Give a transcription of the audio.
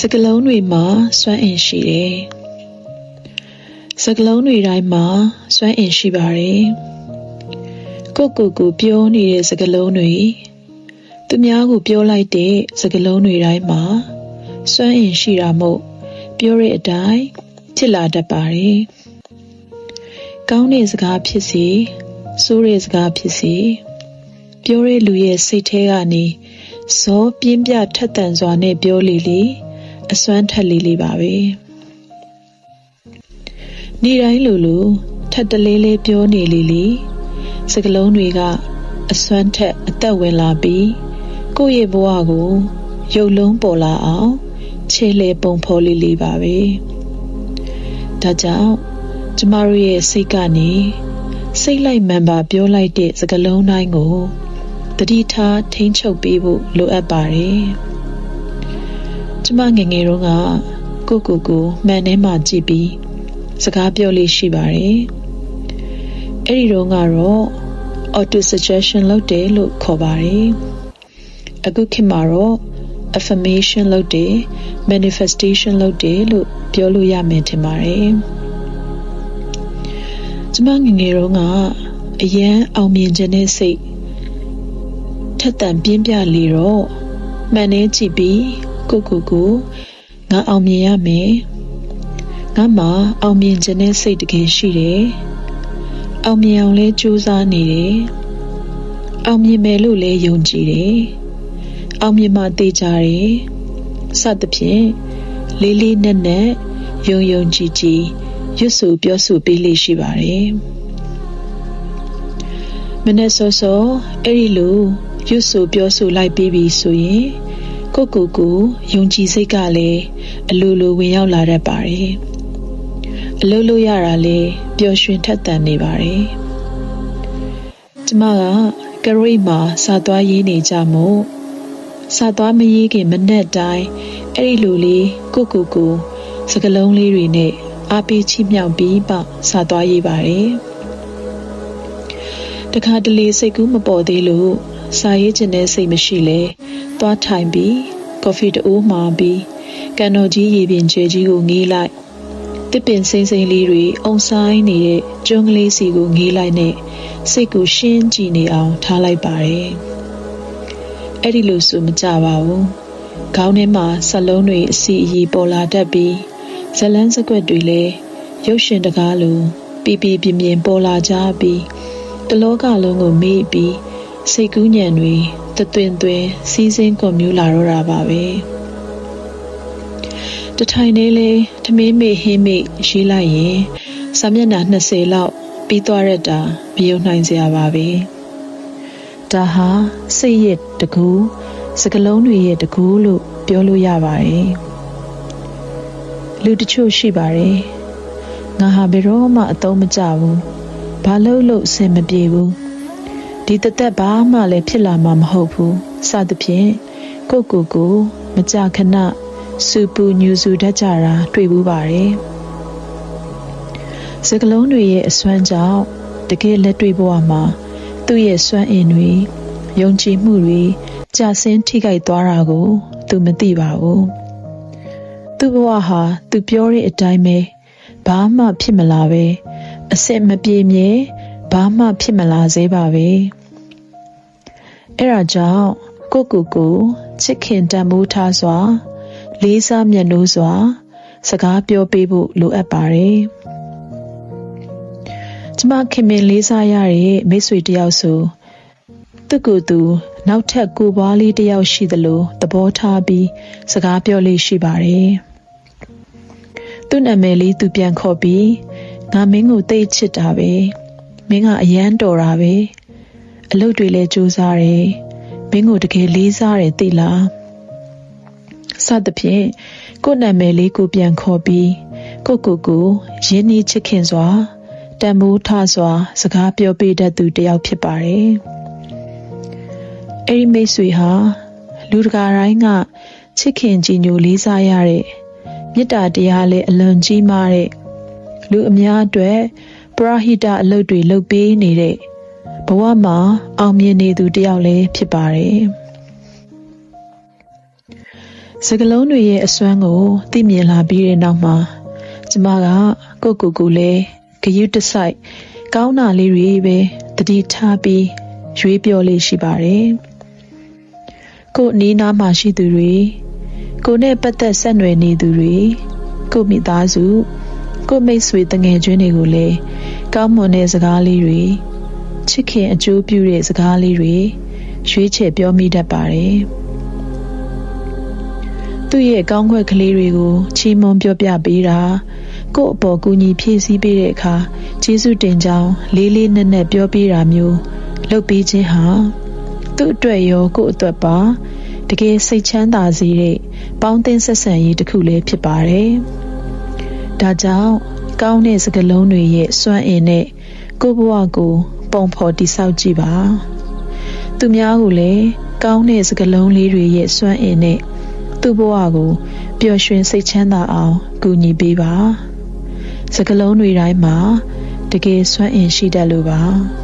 စကလုံးတွေမှာစွမ်းအင်ရှိတယ်စကလုံးတွေတိုင်းမှာစွမ်းအင်ရှိပါတယ်ကိုကိုကိုပြောနေတဲ့စကလုံးတွေသူများကိုပြောလိုက်တဲ့စကလုံးတွေတိုင်းမှာစွမ်းအင်ရှိတာမို့ပြောတဲ့အတိုင်းဖြစ်လာတတ်ပါတယ်ကောင်းတဲ့စကားဖြစ်စီဆိုးတဲ့စကားဖြစ်စီပြောတဲ့လူရဲ့စိတ်ထဲကနေဇောပြင်းပြထက်သန်စွာနဲ့ပြောလေလေ အစွမ်းထက်လေးလေးပါပဲနေ့တိုင်းလိုလိုထက်တလေးလေးပြောနေလေလေစကလုံးတွေကအစွမ်းထက်အသက်ဝင်လာပြီးကိုယ့်ရဲ့ဘဝကိုရုပ်လုံးပေါ်လာအောင်ခြေလေပုံဖော်လေးလေးပါပဲဒါကြောင့်ကျမတို့ရဲ့စိတ်ကနေစိတ်လိုက်မှန်ပါပြောလိုက်တဲ့စကလုံးတိုင်းကိုတတိထားထိန်းချုပ်ပေးဖို့လိုအပ်ပါတယ် ကျမငငယ်တုန်းကကိုကိုကိုမှန်ထဲမှာကြည့်ပြီးစကားပြောလေးရှိပါတယ်အဲ့ဒီတော့ကတော့ auto suggestion လုပ်တယ်လို့ခေါ်ပါတယ်အခုခေတ်မှာတော့ affirmation လုပ်တယ် manifestation လုပ်တယ်လို့ပြောလို့ရမယ်ထင်ပါတယ်ကျမငငယ်တုန်းကအရန်အောင်မြင်ခြင်းနဲ့စိတ်ထက်သန်ပြင်းပြလေတော့မှန်နေကြည့်ပြီး ကိုကိုကိုငါအောင်မြင်ရမယ်ငါမှအောင်မြင်ခြင်းနဲ့စိတ်တကယ်ရှိတယ်အောင်မြင်အောင်လဲကြိုးစားနေတယ်အောင်မြင်မယ်လို့လဲယုံကြည်တယ်အောင်မြင်မှသိကြတယ်စသဖြင့်လေးလေးနက်နက်ယုံယုံကြည်ကြည်ရွတ်ဆိုပြောဆိုပေးလေးရှိပါတယ်မနေ့စောစောအဲ့ဒီလိုရွတ်ဆိုပြောဆိုလိုက်ပြီးပြီဆိုရင် ကိုကိုကိုယုံကြည်စိတ်ကလည်းအလိုလိုဝင်ရောက်လာတတ်ပါတယ်အလိုလိုရတာလေပျော်ရွှင်ထက်သန်နေပါတယ်ကျမကကရိတ်မှာစာသွားရေးနေကြမို့စာသွားမရေးခင်မနဲ့တိုင်းအဲ့ဒီလိုလေးကိုကိုကိုစကလုံးလေးတွေနဲ့အားပေးချိမြောက်ပြီးပစာသွားရေးပါတယ်တခါတလေစိတ်ကူးမပေါ်သေးလို့စာရေးခြင်းနဲ့စိတ်မရှိလဲ သွားထိုင်ပြီးကော်ဖီတိုးမှာပြီးကန်တော်ကြီးရေပြင်ကျဲကြီးကိုငေးလိုက်တစ်ပင်စိမ့်စိမ့်လေးတွေအုံဆိုင်နေတဲ့ကျွန်းကလေးစီကိုငေးလိုက်နဲ့စိတ်ကိုရှင်းကြည့်နေအောင်ထားလိုက်ပါတယ်အဲ့ဒီလိုဆိုမကြပါဘူးခေါင်းထဲမှာစလုံးတွေအစီအီပေါ်လာတတ်ပြီးဇလန်းစကွက်တွေလည်းရုပ်ရှင်တကားလိုပီပီပြင်းပြင်းပေါ်လာကြပြီးတလောကလုံးကိုမေ့ပြီးစိတ်ကူးညံတွေတသွင်သွင်စီးစင်းကွန်မြူလာတော့တာပါပဲတထိုင်လေးလေးထမင်းမေဟင်းမေရေးလိုက်ရင်စာမျက်နှာ20လောက်ပြီးသွားရတာမယုံနိုင်စရာပါပဲဒါဟာစိတ်ရတကူစကလုံးတွေရဲ့တကူလို့ပြောလို့ရပါတယ်လူတချို့ရှိပါတယ်ငါဟာဘယ်တော့မှအသုံးမကျဘူးဘာလို့လို့အဆင်မပြေဘူး ဒီတသက်ဘာမှလည်းဖြစ်လာမှာမဟုတ်ဘူးစသဖြင့်ကိုကိုကိုမကြခဏစူပူညူစုတတ်ကြတာတွေ့ဘူးပါတယ်စကလုံးတွေရဲ့အစွမ်းကြောင့်တကယ်လက်တွေ့ဘဝမှာသူ့ရဲ့စွမ်းအင်တွေယုံကြည်မှုတွေကြာဆင်းထိခိုက်သွားတာကို သူမသိပါဘူးသူ့ဘဝဟာသူပြောတဲ့အတိုင်းပဲဘာမှဖြစ်မလာပဲအစ်စ်မပြေမြဲဘာမှဖြစ်မလာသေးပါပဲ အဲ့ဒါကြောင့်ကိုကိုကိုချစ်ခင်တန်မိုးထားစွာ လေးစားမျက်နှိုးစွာ စကားပြောပေးဖို့လိုအပ်ပါတယ်ကျမခင်မင်လေးစားရတဲ့မိတ်ဆွေတယောက်ဆိုသူ့ကိုယ်သူ နောက်ထပ်ကိုပွားလေးတယောက်ရှိသလိုသဘောထားပြီးစကားပြောလေးရှိပါတယ်သူ့နာမည်လေးသူပြန်ခေါ်ပြီးငါမင်းကိုသိချစ်တာပဲမင်းကအယမ်းတော်တာပဲ အလုပ်တွေလည်းစူးစားတယ်မင်းကိုတကယ်လေးစားတယ်သိလားစသဖြင့်ကို့နာမည်လေးကိုပြန်ခေါ်ပြီးကိုကိုကိုရင်းနှီးချစ်ခင်စွာတန်မိုးထစွာ စကားပြောပေးတတ်သူတယောက်ဖြစ်ပါတယ်အဲ့ဒီမိတ်ဆွေဟာလူတကာတိုင်းကချစ်ခင်ကြည်ညိုလေးစားရတဲ့မေတ္တာတရားလည်းအလွန်ကြီးမားတဲ့လူအများအတွက်ပရဟိတအလုပ်တွေလုပ်ပေးနေတဲ့ ဘဝမှာအောင်မြင်နေသူတယောက်လည်းဖြစ်ပါတယ်စကလုံးတွေရဲ့အစွမ်းကိုသိမြင်လာပြီးတဲ့နောက်မှာကျမကကိုယ့်ကိုယ်ကိုယ်လဲဂယုတစိုက်ကောင်းတာလေးတွေပဲတတိထားပြီးရွေးပြောလေးရှိပါတယ်ကိုယ်အနီးနားမှာရှိသူတွေကိုယ်နဲ့ပတ်သက်ဆက်နွယ်နေသူတွေကိုယ့်မိသားစုကိုယ့်မိတ်ဆွေတငယ်ချင်းတွေကိုလည်းကောင်းမွန်တဲ့စကားလေးတွေ ချစ်ခင်အကျိုးပြုတဲ့စကားလေးတွေရွေးချယ်ပြောမိတတ်ပါတယ်သူ့ရဲ့ကောင်းခွက်ကလေးတွေကိုချီးမွမ်းပြောပြပေးတာကိုယ့်အပေါ်ကူညီဖြည့်ဆည်းပေးတဲ့အခါကျေးဇူးတင်ကြောင်းလေးလေးနက်နက်ပြောပြတာမျိုးလုပ်ပေးခြင်းဟာသူ့အတွက်ရောကိုယ့်အတွက်ပါတကယ်စိတ်ချမ်းသာစေတဲ့ပေါင်းသင်းဆက်ဆံရေးတစ်ခုလည်းဖြစ်ပါတယ်။ဒါကြောင့်ကောင်းတဲ့စကားလုံးတွေရဲ့စွမ်းအင်နဲ့ကိုယ့်ဘဝကို ပုံဖော်တိဆောက်ကြည့်ပါ။သူများကိုလည်းကောင်းတဲ့စကားလုံးလေးတွေရဲ့စွမ်းအင်နဲ့သူ့ဘဝကိုပျော်ရွှင်စိတ်ချမ်းသာအောင်ကူညီပေးပါ။စကလုံးတွေတိုင်းမှာတကယ်စွမ်းအင်ရှိတတ်လို့ပါ။